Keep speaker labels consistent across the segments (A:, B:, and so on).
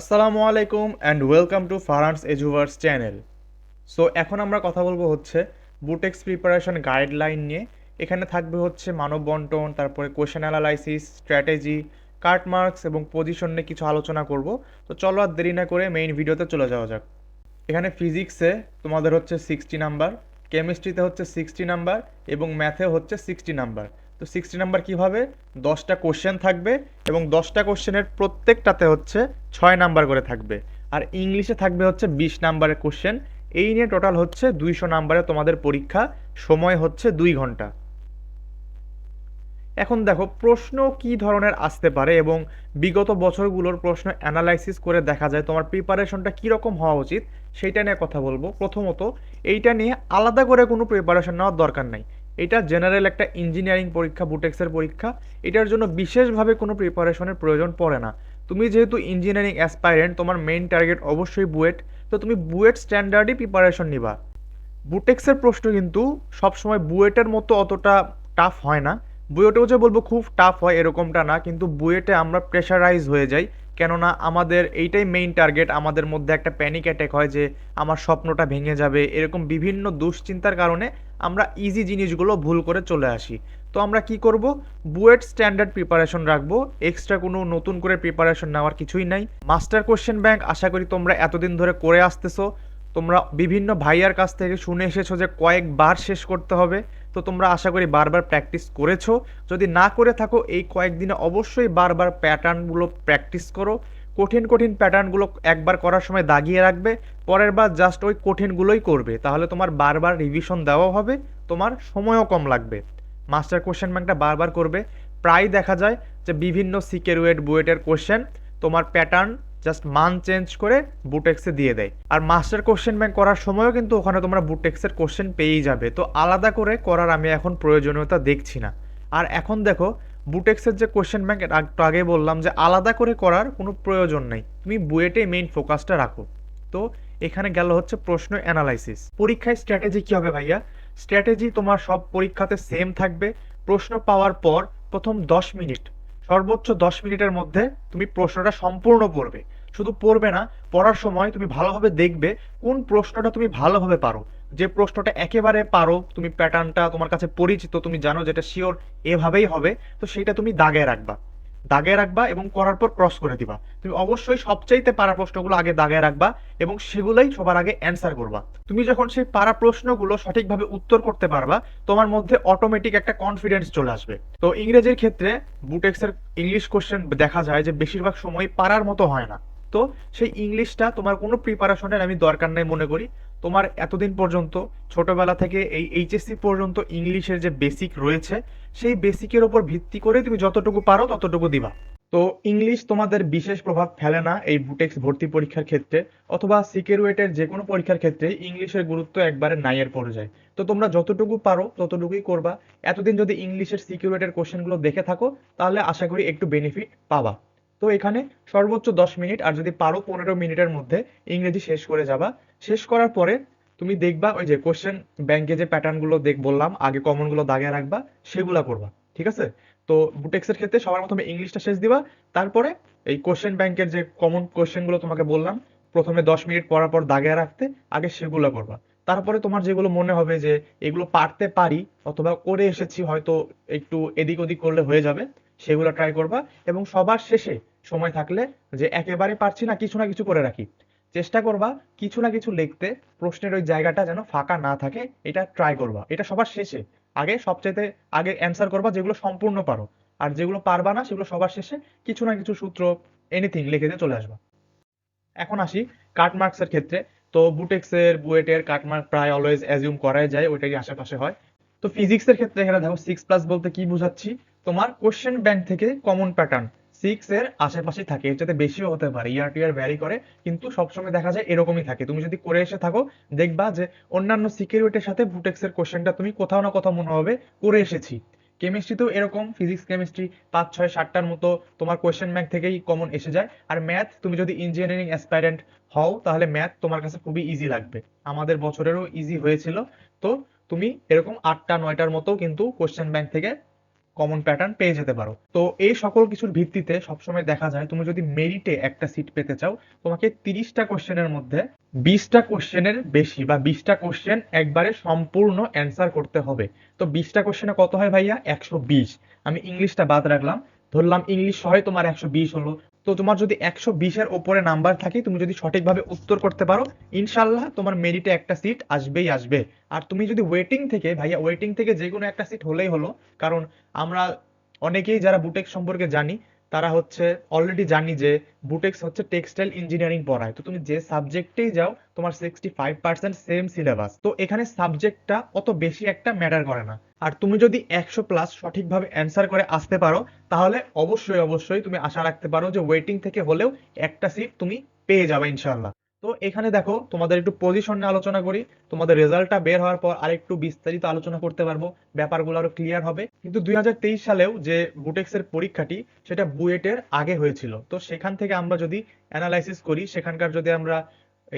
A: আসসালামু আলাইকুম and welcome to Farhan's Eduverse channel so এখন আমরা কথা বলব হচ্ছে বুটেক্স প্রিপারেশন গাইডলাইন নিয়ে। এখানে থাকবে হচ্ছে মানব বন্টন তারপরে question analysis strategy cut marks এবং পজিশন নিয়ে কিছু আলোচনা করব। তো চলো আর দেরি না করে মেইন ভিডিওতে চলে যাওয়া যাক। এখানে ফিজিক্সে তোমাদের হচ্ছে সিক্সটি নাম্বার কেমিস্ট্রিতে হচ্ছে সিক্সটি নাম্বার এবং ম্যাথে হচ্ছে সিক্সটি নাম্বার তো সিক্সটি নাম্বার কীভাবে? দশটা কোশ্চেন থাকবে। এবং দশটা কোশ্চেনের প্রত্যেকটাতে হচ্ছে ছয় নাম্বার করে থাকবে। আর ইংলিশে থাকবে হচ্ছে বিশ নাম্বারের কোশ্চেন। এই নিয়ে টোটাল হচ্ছে দুইশো নাম্বারে তোমাদের পরীক্ষা। সময় হচ্ছে দুই ঘণ্টা। এখন দেখো, প্রশ্ন কি ধরনের আসতে পারে এবং বিগত বছরগুলোর প্রশ্ন অ্যানালাইসিস করে দেখা যায়, তোমার প্রিপারেশনটা কীরকম হওয়া উচিত, সেইটা নিয়ে কথা বলব। প্রথমত, এইটা নিয়ে আলাদা করে কোনো প্রিপারেশন নেওয়ার দরকার নাই। এটা জেনারেল একটা ইঞ্জিনিয়ারিং পরীক্ষা বুটেক্সের পরীক্ষা। এটার জন্য বিশেষভাবে কোনো প্রিপারেশনের প্রয়োজন পড়ে না। তুমি যেহেতু ইঞ্জিনিয়ারিং অ্যাসপাইরেন্ট তোমার মেইন টার্গেট অবশ্যই বুয়েট। তো তুমি বুয়েট স্ট্যান্ডার্ডই প্রিপারেশন নিবা। বুটেক্সের প্রশ্ন কিন্তু সবসময় বুয়েটের মতো অতটা টাফ হয় না। বুয়েটেও যে বলব খুব টাফ হয় এরকমটা না, কিন্তু বুয়েটে আমরা প্রেশারাইজ হয়ে যাই। কেননা আমাদের এইটাই মেইন টার্গেট আমাদের মধ্যে একটা প্যানিক অ্যাটাক হয় যে আমার স্বপ্নটা ভেঙে যাবে, এরকম বিভিন্ন দুশ্চিন্তার কারণে আমরা ইজি জিনিসগুলো ভুল করে চলে আসি। তো আমরা কি করব? বুয়েট স্ট্যান্ডার্ড প্রিপারেশন রাখব এক্সট্রা কোনো নতুন করে প্রিপারেশন নেওয়ার কিছুই নাই। মাস্টার কোশ্চেন ব্যাংক আশা করি তোমরা এতদিন ধরে করে আসতেছো। তোমরা বিভিন্ন ভাইয়ার কাছ থেকে শুনে এসেছ যে কয়েকবার শেষ করতে হবে। তো তোমরা আশা করি বারবার প্র্যাকটিস করেছ। যদি না করে থাকো, এই কয়েকদিনে অবশ্যই বারবার প্যাটার্নগুলো প্র্যাকটিস করো। কঠিন কঠিন প্যাটার্নগুলো একবার করার সময় দাগিয়ে রাখবে। পরের বার জাস্ট ওই কঠিনগুলোই করবে। তাহলে তোমার বারবার রিভিশন দেওয়াও হবে, তোমার সময়ও কম লাগবে। মাস্টার কোশ্চেন ব্যাংকটা বারবার করবে। প্রায় দেখা যায় যে বিভিন্ন সিকেরুয়েট বুয়েটের কোশ্চেন তোমার প্যাটার্ন জাস্ট মান চেঞ্জ করে বুটেক্সে দিয়ে দেয়। আর মাস্টার কোশ্চেন ব্যাংক করার সময়ও কিন্তু ওখানে তোমরা বুটেক্সের কোশ্চেন পেয়েই যাবে। তো আলাদা করে করার আমি এখন প্রয়োজনীয়তা দেখছি না। আর এখন দেখো বুটেক্সের যে কোশ্চেন ব্যাংক একটু আগে বললাম যে আলাদা করে করার কোনো প্রয়োজন নেই। তুমি বুয়েটে মেইন ফোকাসটা রাখো। তো এখানে গেল হচ্ছে প্রশ্ন অ্যানালাইসিস পরীক্ষায় স্ট্র্যাটেজি কী হবে ভাইয়া? স্ট্র্যাটেজি তোমার সব পরীক্ষাতে সেম থাকবে। প্রশ্ন পাওয়ার পর প্রথম দশ মিনিট, সর্বোচ্চ দশ মিনিটের মধ্যে তুমি প্রশ্নটা সম্পূর্ণ পড়বে। শুধু পড়বে না, পড়ার সময় তুমি ভালোভাবে দেখবে কোন প্রশ্নটা তুমি ভালোভাবে পারো। যে প্রশ্নটা একেবারে পারো, তুমি প্যাটার্নটা তোমার কাছে পরিচিত, তুমি জানো যেটা শিওর এভাবেই হবে, তো সেটা তুমি দাগে রাখবা। দাগে রাখবা এবং করার পর ক্রস করে দিবা। তুমি অবশ্যই সবচাইতে পারা প্রশ্নগুলো আগে দাগে রাখবা এবং সেগুলোই সবার আগে অ্যান্সার করবা। তুমি যখন সেই পারা প্রশ্নগুলো সঠিকভাবে উত্তর করতে পারবা, তোমার মধ্যে অটোমেটিক একটা কনফিডেন্স চলে আসবে। তো ইংরেজির ক্ষেত্রে বুটেক্সের ইংলিশ কোশ্চেন দেখা যায় যে বেশিরভাগ সময় পারার মতো হয় না। তো সেই ইংলিশটা তোমার কোনো প্রিপারেশনের আমি দরকার নেই মনে করি। তোমার এতদিন পর্যন্ত, ছোটবেলা থেকে এই এইচএসসি পর্যন্ত ইংলিশের যে বেসিক রয়েছে, সেই বেসিকের ওপর ভিত্তি করে তুমি যতটুকু পারো ততটুকু দিবা। তো ইংলিশ তোমাদের বিশেষ প্রভাব ফেলে না এই বুটেক্স ভর্তি পরীক্ষার ক্ষেত্রে, অথবা সিকেরুয়েটের যে কোনো পরীক্ষার ক্ষেত্রে ইংলিশের গুরুত্ব একবারে নাইয়ের পড়ে যায় তো তোমরা যতটুকু পারো ততটুকুই করবা। এতদিন যদি ইংলিশের সিকিউরিটির কোশ্চেনগুলো দেখে থাকো, তাহলে আশা করি একটু বেনিফিট পাবা। তো এখানে সর্বোচ্চ দশ মিনিট, আর যদি পারো পনেরো মিনিটের মধ্যে ইংরেজি শেষ করে যাবা। শেষ করার পরে তুমি দেখবা ওই যে কোশ্চেন ব্যাংকে যে প্যাটার্নগুলো দেখ বললাম, আগে কমনগুলো দাগে রাখবা, সেগুলা করবা, ঠিক আছে? তো বুটেক্সের ক্ষেত্রে সবার প্রথমে ইংলিশটা শেষ দিবা, তারপরে এই কোশ্চেন ব্যাংকের যে কমন কোশ্চেনগুলো তোমাকে বললাম, প্রথমে দশ মিনিট পড়ার পর দাগে রাখতে, আগে সেগুলো করবা। তারপরে তোমার যেগুলো মনে হবে যে এগুলো পারতে পারি, অথবা করে এসেছি, হয়তো একটু এদিক ওদিক করলে হয়ে যাবে সেগুলো ট্রাই করবা এবং সবার শেষে সময় থাকলে যে একেবারে পারছি না, কিছু না কিছু করে রাখি। চেষ্টা করবা কিছু না কিছু লিখতে, প্রশ্নের ওই জায়গাটা যেন ফাঁকা না থাকে, এটা ট্রাই করবা। এটা সবার শেষে। আগে সবচাইতে আগে অ্যান্সার করবা যেগুলো সম্পূর্ণ পারো। আর যেগুলো পারবা না, সেগুলো সবার শেষে কিছু না কিছু সূত্র এনিথিং লিখে দিয়ে চলে আসবা। এখন আসি কাট মার্কসের ক্ষেত্রে। তো বুটেক্সের বুয়েটের কাট মার্ক প্রায় অলওয়েজ অ্যাজিউম করাই যায় ওইটারই আশেপাশে হয়। তো ফিজিক্সের ক্ষেত্রে এখানে দেখো সিক্স প্লাস বলতে কি বুঝাচ্ছি? তোমার কোশ্চেন ব্যাংক থেকে কমন প্যাটার্ন সিক্স এর আশেপাশে থাকে। এর যাতে বেশিও হতে পারে। ইয়ার টু ইয়ার ভ্যারি করে, কিন্তু সবসময় দেখা যায় এরকমই থাকে। তুমি যদি করে এসে থাকো, দেখবা যে অন্যান্য সিকিউরিটির সাথে বুটেক্সের কোশ্চেনটা তুমি কোথাও না কোথাও মনে হবে, করে এসেছি। কেমিস্ট্রিতেও এরকম ফিজিক্স কেমিস্ট্রি পাঁচ, ছয় সাতটার মতো তোমার কোয়েশ্চেন ব্যাংক থেকেই কমন এসে যায়। আর ম্যাথ তুমি যদি ইঞ্জিনিয়ারিং অ্যাসপাইরেন্ট হও, তাহলে ম্যাথ তোমার কাছে খুবই ইজি লাগবে। আমাদের বছরেরও ইজি হয়েছিল। তো তুমি এরকম আটটা, নয়টার মতো কিন্তু কোশ্চেন ব্যাংক থেকে কমন প্যাটার্ন পেয়ে যেতে পারো। তো এই সকল কিছুর ভিত্তিতে সবসময় দেখা যায়, তুমি যদি মেরিটে একটা সিট পেতে চাও, তোমাকে তিরিশটা কোশ্চেনের মধ্যে বিশটা কোশ্চেনের বেশি বা বিশটা কোশ্চেন একবারে সম্পূর্ণ অ্যান্সার করতে হবে। তো বিশটা কোশ্চেনে কত হয় ভাইয়া? একশো বিশ। আমি ইংলিশটা বাদ রাখলাম। ধরলাম ইংলিশ হয় তোমার একশো বিশ হলো। তো তোমার যদি একশো বিশের ওপরে নাম্বার থাকে, তুমি যদি সঠিকভাবে উত্তর করতে পারো, ইনশাল্লাহ তোমার মেরিটে একটা সিট আসবেই আসবে। আর তুমি যদি ওয়েটিং থেকে, ভাইয়া ওয়েটিং থেকে যে কোনো একটা সিট হলেই হলো, কারণ আমরা অনেকেই যারা বুটেক সম্পর্কে জানি তারা হচ্ছে অলরেডি জানি যে বুটেক্স হচ্ছে টেক্সটাইল ইঞ্জিনিয়ারিং পড়ায়। তো তুমি যে সাবজেক্টেই যাও, তোমার sixty five percent same syllabus তো এখানে সাবজেক্টটা অত বেশি একটা ম্যাটার করে না। আর তুমি যদি একশো প্লাস সঠিকভাবে অ্যান্সার করে আসতে পারো, তাহলে অবশ্যই অবশ্যই তুমি আশা রাখতে পারো যে ওয়েটিং থেকে হলেও একটা সিট তুমি পেয়ে যাবে ইনশাল্লাহ তো এখানে দেখো, তোমাদের একটু পজিশন নিয়ে আলোচনা করি। তোমাদের রেজাল্টটা বের হওয়ার পর আরেকটু বিস্তারিত আলোচনা করতে পারব। ব্যাপারগুলো আরও ক্লিয়ার হবে। কিন্তু দুই হাজার তেইশ সালেও যে বুটেক্সের পরীক্ষাটি, সেটা বুয়েটের আগে হয়েছিল। তো সেখান থেকে আমরা যদি অ্যানালাইসিস করি, সেখানকার যদি আমরা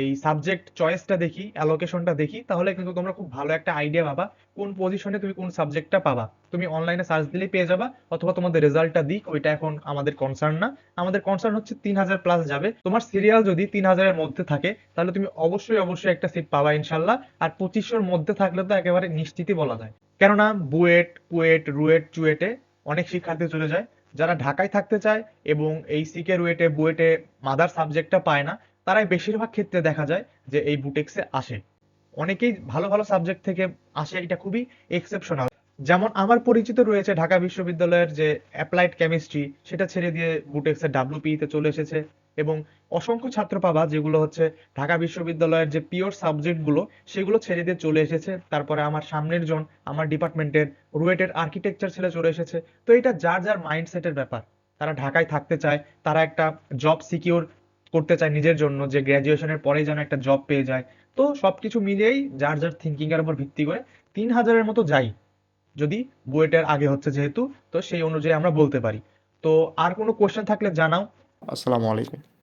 A: এই সাবজেক্ট চয়েসটা দেখি অ্যালোকেশনটা দেখি, তাহলে কিন্তু তোমরা খুব ভালো একটা আইডিয়া পাবা কোন পজিশনে তুমি কোন সাবজেক্টটা পাবা। তুমি অনলাইনে সার্চ দিলেই পেয়ে যাবা, অথবা তোমাদের রেজাল্টটা দিক, ওইটা এখন আমাদের কনসার্ন না। আমাদের কনসার্ন হচ্ছে তিন হাজার প্লাস যাবে। তোমার সিরিয়াল যদি তিন হাজারের মধ্যে থাকে, তাহলে তুমি অবশ্যই অবশ্যই একটা সিট পাবা ইনশাল্লাহ। আর পঁচিশশোর মধ্যে থাকলে তো একেবারে নিশ্চিতই বলা যায়। কেননা বুয়েট, কুয়েট, রুয়েট, চুয়েটে অনেক শিক্ষার্থী চলে যায়। যারা ঢাকায় থাকতে চায় এবং এই সিকে, রুয়েটে, বুয়েটে মাদার সাবজেক্টটা পায় না তারাই বেশিরভাগ ক্ষেত্রে দেখা যায় যে এই বুটেক্সে আসে। অনেকেই ভালো ভালো সাবজেক্ট থেকে আসে, এটা খুবই এক্সেপশনাল যেমন আমার পরিচিত রয়েছে ঢাকা বিশ্ববিদ্যালয়ের যে অ্যাপ্লাইড কেমিস্ট্রি সেটা ছেড়ে দিয়ে বুটেক্সের ডাব্লিউপি তে চলে এসেছে এবং অসংখ্য ছাত্র পাবা যেগুলো হচ্ছে ঢাকা বিশ্ববিদ্যালয়ের যে পিওর সাবজেক্টগুলো সেগুলো ছেড়ে দিয়ে চলে এসেছে। তারপরে আমার সামনের জন, আমার ডিপার্টমেন্টের রুয়েটের আর্কিটেকচার ছেড়ে চলে এসেছে। তো এটা যার যার মাইন্ডসেটের ব্যাপার। তারা ঢাকায় থাকতে চায়, তারা একটা জব সিকিউর করতে চায় নিজের জন্য, যে গ্র্যাজুয়েশনের পরেই যেন একটা জব পেয়ে যায়। তো সবকিছু মিলিয়েই যার যার থিঙ্কিং এর উপর ভিত্তি করে তিন হাজারের মতো যাই। যদি বুয়েটের আগে হচ্ছে যেহেতু, তো সেই অনুযায়ী আমরা বলতে পারি। তো আর কোনো কোশ্চেন থাকলে জানাও।
B: আসসালামু আলাইকুম।